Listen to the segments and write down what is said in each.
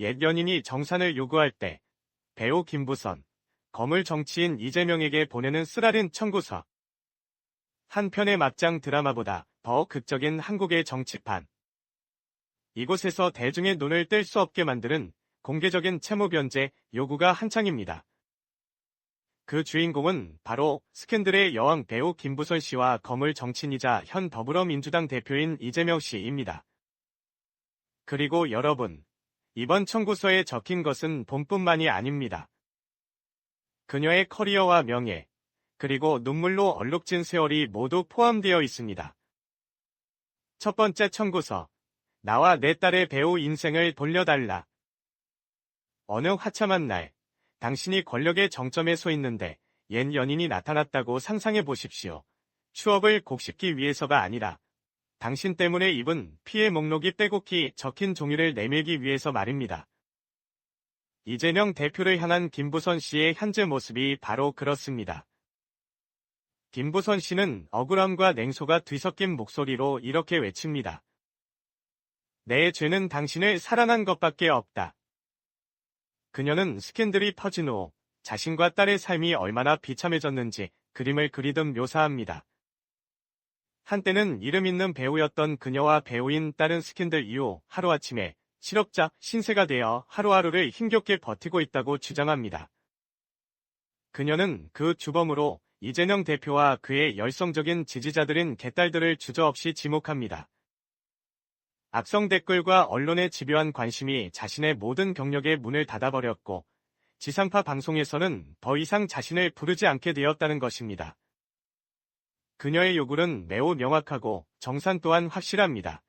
옛 연인이 정산을 요구할 때 배우 김부선, 거물 정치인 이재명에게 보내는 쓰라린 청구서. 한 편의 막장 드라마보다 더 극적인 한국의 정치판. 이곳에서 대중의 눈을 뗄 수 없게 만드는 공개적인 채무 변제 요구가 한창입니다. 그 주인공은 바로 스캔들의 여왕 배우 김부선 씨와 거물 정치인이자 현 더불어민주당 대표인 이재명 씨입니다. 그리고 여러분, 이번 청구서에 적힌 것은 본뿐만이 아닙니다. 그녀의 커리어와 명예, 그리고 눈물로 얼룩진 세월이 모두 포함되어 있습니다. 첫 번째 청구서. 나와 내 딸의 배우 인생을 돌려달라. 어느 화참한 날, 당신이 권력의 정점에 서 있는데 옛 연인이 나타났다고 상상해 보십시오. 추억을 곡씹기 위해서가 아니라 당신 때문에 입은 피해 목록이 빼곡히 적힌 종이를 내밀기 위해서 말입니다. 이재명 대표를 향한 김부선 씨의 현재 모습이 바로 그렇습니다. 김부선 씨는 억울함과 냉소가 뒤섞인 목소리로 이렇게 외칩니다. 내 죄는 당신을 사랑한 것밖에 없다. 그녀는 스캔들이 퍼진 후 자신과 딸의 삶이 얼마나 비참해졌는지 그림을 그리듯 묘사합니다. 한때는 이름 있는 배우였던 그녀와 배우인 딸은 스캔들 이후 하루아침에 실업자 신세가 되어 하루하루를 힘겹게 버티고 있다고 주장합니다. 그녀는 그 주범으로 이재명 대표와 그의 열성적인 지지자들인 개딸들을 주저없이 지목합니다. 악성 댓글과 언론의 집요한 관심이 자신의 모든 경력에 문을 닫아버렸고 지상파 방송에서는 더 이상 자신을 부르지 않게 되었다는 것입니다. 그녀의 요구는 매우 명확하고 정산 또한 확실합니다.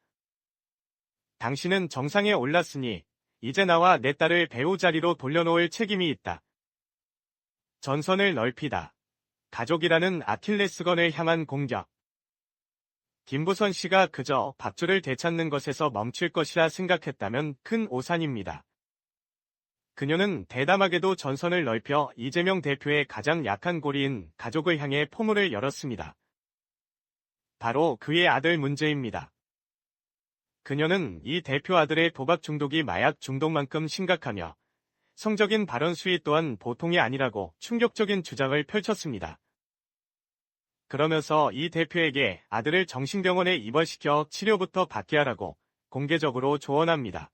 당신은 정상에 올랐으니 이제 나와 내 딸을 배우 자리로 돌려놓을 책임이 있다. 전선을 넓히다. 가족이라는 아킬레스건을 향한 공격. 김부선 씨가 그저 밥줄을 되찾는 것에서 멈출 것이라 생각했다면 큰 오산입니다. 그녀는 대담하게도 전선을 넓혀 이재명 대표의 가장 약한 고리인 가족을 향해 포문을 열었습니다. 바로 그의 아들 문제입니다. 그녀는 이 대표 아들의 도박 중독이 마약 중독만큼 심각하며 성적인 발언 수위 또한 보통이 아니라고 충격적인 주장을 펼쳤습니다. 그러면서 이 대표에게 아들을 정신병원에 입원시켜 치료부터 받게 하라고 공개적으로 조언합니다.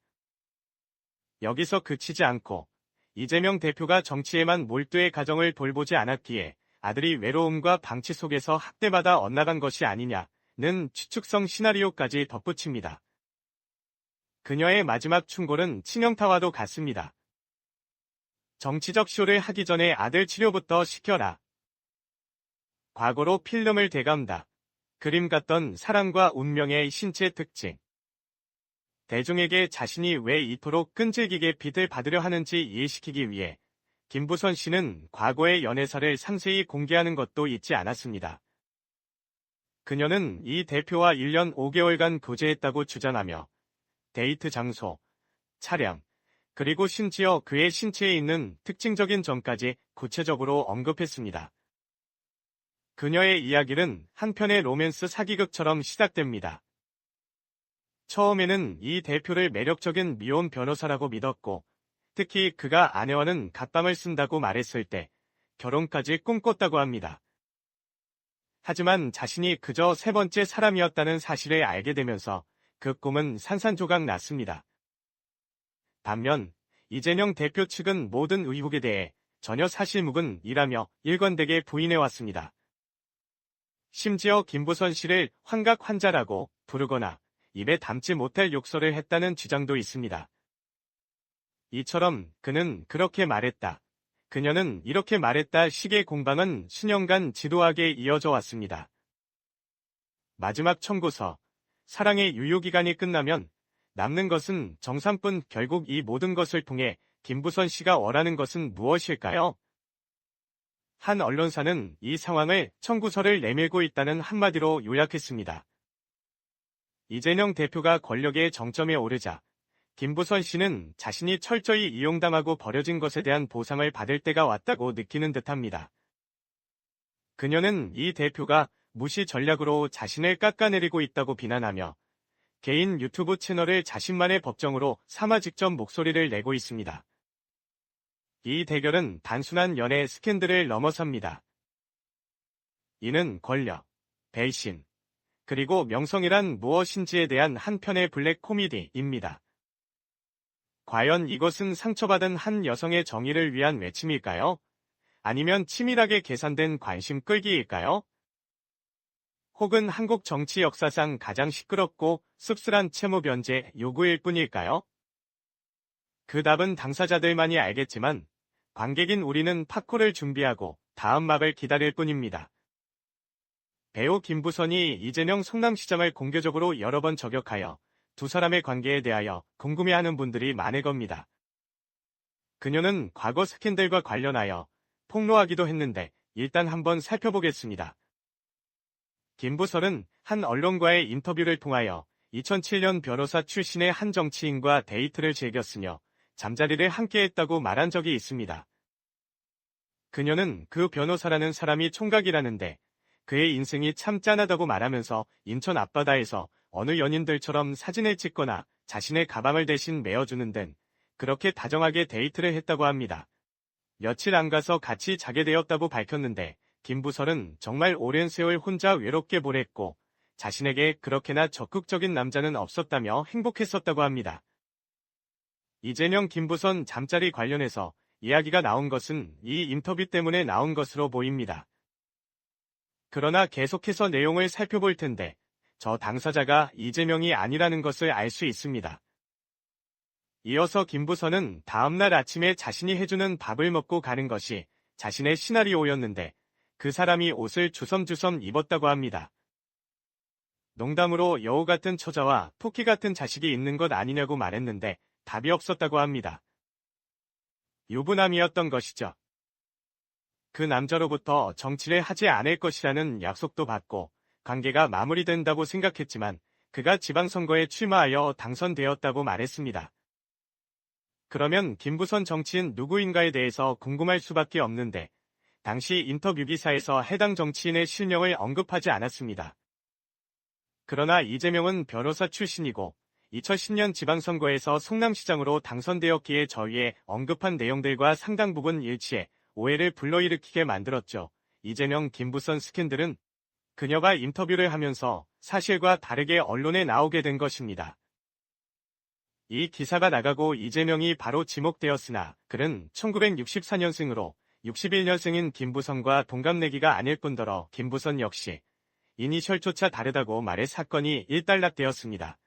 여기서 그치지 않고 이재명 대표가 정치에만 몰두해 가정을 돌보지 않았기에 아들이 외로움과 방치 속에서 학대받아 엇나간 것이 아니냐는 추측성 시나리오까지 덧붙입니다. 그녀의 마지막 충고는 친형타와도 같습니다. 정치적 쇼를 하기 전에 아들 치료부터 시켜라. 과거로 필름을 대감다. 그림 같던 사랑과 운명의 신체 특징. 대중에게 자신이 왜 이토록 끈질기게 빚을 받으려 하는지 이해시키기 위해 김부선 씨는 과거의 연애사를 상세히 공개하는 것도 잊지 않았습니다. 그녀는 이 대표와 1년 5개월간 교제했다고 주장하며 데이트 장소, 차량, 그리고 심지어 그의 신체에 있는 특징적인 점까지 구체적으로 언급했습니다. 그녀의 이야기는 한편의 로맨스 사기극처럼 시작됩니다. 처음에는 이 대표를 매력적인 미혼 변호사라고 믿었고, 특히 그가 아내와는 갓밤을 쓴다고 말했을 때 결혼까지 꿈꿨다고 합니다. 하지만 자신이 그저 세 번째 사람이었다는 사실을 알게 되면서 그 꿈은 산산조각 났습니다. 반면 이재명 대표 측은 모든 의혹에 대해 전혀 사실무근이라며 일관되게 부인해왔습니다. 심지어 김부선 씨를 환각 환자라고 부르거나 입에 담지 못할 욕설을 했다는 주장도 있습니다. 이처럼 그는 그렇게 말했다. 그녀는 이렇게 말했다 식의 공방은 수년간 지도하게 이어져 왔습니다. 마지막 청구서, 사랑의 유효기간이 끝나면 남는 것은 정산뿐 결국 이 모든 것을 통해 김부선 씨가 원하는 것은 무엇일까요? 한 언론사는 이 상황을 청구서를 내밀고 있다는 한마디로 요약했습니다. 이재명 대표가 권력의 정점에 오르자 김부선 씨는 자신이 철저히 이용당하고 버려진 것에 대한 보상을 받을 때가 왔다고 느끼는 듯합니다. 그녀는 이 대표가 무시 전략으로 자신을 깎아내리고 있다고 비난하며 개인 유튜브 채널을 자신만의 법정으로 삼아 직접 목소리를 내고 있습니다. 이 대결은 단순한 연애 스캔들을 넘어섭니다. 이는 권력, 배신, 그리고 명성이란 무엇인지에 대한 한편의 블랙 코미디입니다. 과연 이것은 상처받은 한 여성의 정의를 위한 외침일까요? 아니면 치밀하게 계산된 관심 끌기일까요? 혹은 한국 정치 역사상 가장 시끄럽고 씁쓸한 채무 변제 요구일 뿐일까요? 그 답은 당사자들만이 알겠지만 관객인 우리는 팝콘을 준비하고 다음 막을 기다릴 뿐입니다. 배우 김부선이 이재명 성남시장을 공개적으로 여러 번 저격하여 두 사람의 관계에 대하여 궁금해하는 분들이 많을 겁니다. 그녀는 과거 스캔들과 관련하여 폭로하기도 했는데 일단 한번 살펴보겠습니다. 김부설은 한 언론과의 인터뷰를 통하여 2007년 변호사 출신의 한 정치인과 데이트를 즐겼으며 잠자리를 함께했다고 말한 적이 있습니다. 그녀는 그 변호사라는 사람이 총각이라는데 그의 인생이 참 짠하다고 말하면서 인천 앞바다에서 어느 연인들처럼 사진을 찍거나 자신의 가방을 대신 메어주는 등 그렇게 다정하게 데이트를 했다고 합니다. 며칠 안 가서 같이 자게 되었다고 밝혔는데 김부설은 정말 오랜 세월 혼자 외롭게 보냈고 자신에게 그렇게나 적극적인 남자는 없었다며 행복했었다고 합니다. 이재명 김부선 잠자리 관련해서 이야기가 나온 것은 이 인터뷰 때문에 나온 것으로 보입니다. 그러나 계속해서 내용을 살펴볼 텐데 저 당사자가 이재명이 아니라는 것을 알 수 있습니다. 이어서 김부선은 다음날 아침에 자신이 해주는 밥을 먹고 가는 것이 자신의 시나리오였는데 그 사람이 옷을 주섬주섬 입었다고 합니다. 농담으로 여우 같은 처자와 토끼 같은 자식이 있는 것 아니냐고 말했는데 답이 없었다고 합니다. 유부남이었던 것이죠. 그 남자로부터 정치를 하지 않을 것이라는 약속도 받고 관계가 마무리된다고 생각했지만 그가 지방선거에 출마하여 당선되었다고 말했습니다. 그러면 김부선 정치인 누구인가에 대해서 궁금할 수밖에 없는데 당시 인터뷰 기사에서 해당 정치인의 실명을 언급하지 않았습니다. 그러나 이재명은 변호사 출신이고 2010년 지방선거에서 성남시장으로 당선되었기에 저희의 언급한 내용들과 상당 부분 일치해 오해를 불러일으키게 만들었죠. 이재명 김부선 스캔들은 그녀가 인터뷰를 하면서 사실과 다르게 언론에 나오게 된 것입니다. 이 기사가 나가고 이재명이 바로 지목되었으나 그는 1964년생으로 61년생인 김부선과 동갑내기가 아닐 뿐더러 김부선 역시 이니셜조차 다르다고 말해 사건이 일단락되었습니다.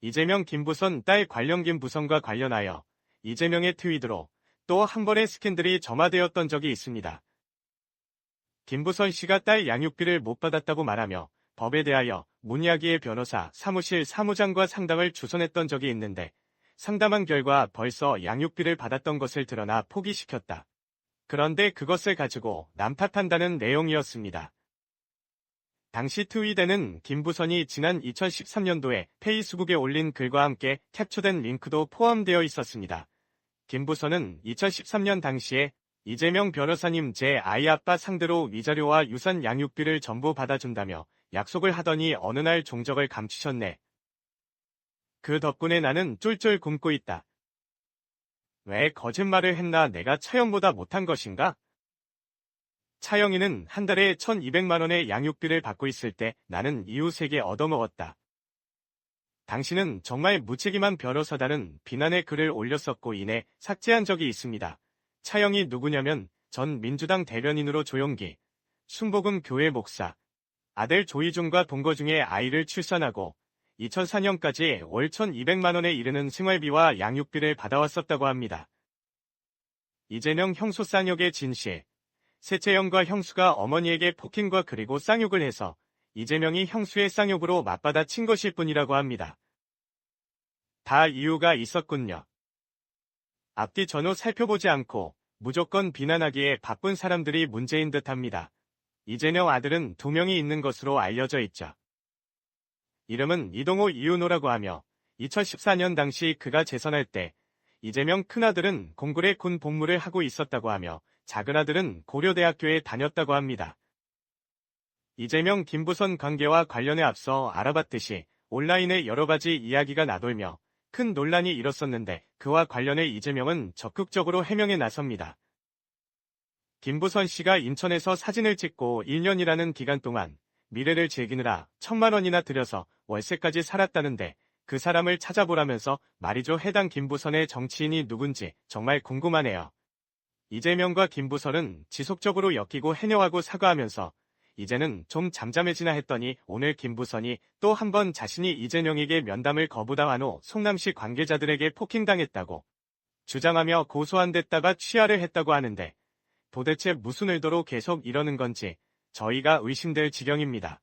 이재명 김부선 딸 관련 김부선과 관련하여 이재명의 트윗으로 또 한 번의 스캔들이 점화되었던 적이 있습니다. 김부선 씨가 딸 양육비를 못 받았다고 말하며 법에 대하여 문야기의 변호사 사무실 사무장과 상담을 주선했던 적이 있는데 상담한 결과 벌써 양육비를 받았던 것을 드러나 포기시켰다. 그런데 그것을 가지고 난탓한다는 내용이었습니다. 당시 트위대는 김부선이 지난 2013년도에 페이스북에 올린 글과 함께 캡처된 링크도 포함되어 있었습니다. 김부선은 2013년 당시에 이재명 변호사님 제 아이 아빠 상대로 위자료와 유산 양육비를 전부 받아준다며 약속을 하더니 어느 날 종적을 감추셨네. 그 덕분에 나는 쫄쫄 굶고 있다. 왜 거짓말을 했나 내가 차영보다 못한 것인가? 차영이는 한 달에 1200만원의 양육비를 받고 있을 때 나는 이웃에게 얻어먹었다. 당신은 정말 무책임한 변호사다는 비난의 글을 올렸었고 이내 삭제한 적이 있습니다. 차영이 누구냐면 전 민주당 대변인으로 조용기, 순복음 교회 목사, 아들 조희중과 동거 중에 아이를 출산하고 2004년까지 월 1200만원에 이르는 생활비와 양육비를 받아왔었다고 합니다. 이재명 형수 쌍욕의 진실, 세채영과 형수가 어머니에게 폭행과 그리고 쌍욕을 해서 이재명이 형수의 쌍욕으로 맞받아 친 것일 뿐이라고 합니다. 다 이유가 있었군요. 앞뒤 전후 살펴보지 않고 무조건 비난하기에 바쁜 사람들이 문제인 듯 합니다. 이재명 아들은 두 명이 있는 것으로 알려져 있죠. 이름은 이동호 이윤호라고 하며 2014년 당시 그가 재선할 때 이재명 큰아들은 공군의 군 복무를 하고 있었다고 하며 작은아들은 고려대학교에 다녔다고 합니다. 이재명 김부선 관계와 관련해 앞서 알아봤듯이 온라인에 여러 가지 이야기가 나돌며 큰 논란이 일었었는데 그와 관련해 이재명은 적극적으로 해명에 나섭니다. 김부선 씨가 인천에서 사진을 찍고 1년이라는 기간 동안 미래를 즐기느라 천만 원이나 들여서 월세까지 살았다는데 그 사람을 찾아보라면서 말이죠 해당 김부선의 정치인이 누군지 정말 궁금하네요. 이재명과 김부선은 지속적으로 엮이고 해녀하고 사과하면서 이제는 좀 잠잠해지나 했더니 오늘 김부선이 또 한 번 자신이 이재명에게 면담을 거부당한 후 송남시 관계자들에게 폭행당했다고 주장하며 고소한 데다가 취하를 했다고 하는데 도대체 무슨 의도로 계속 이러는 건지 저희가 의심될 지경입니다.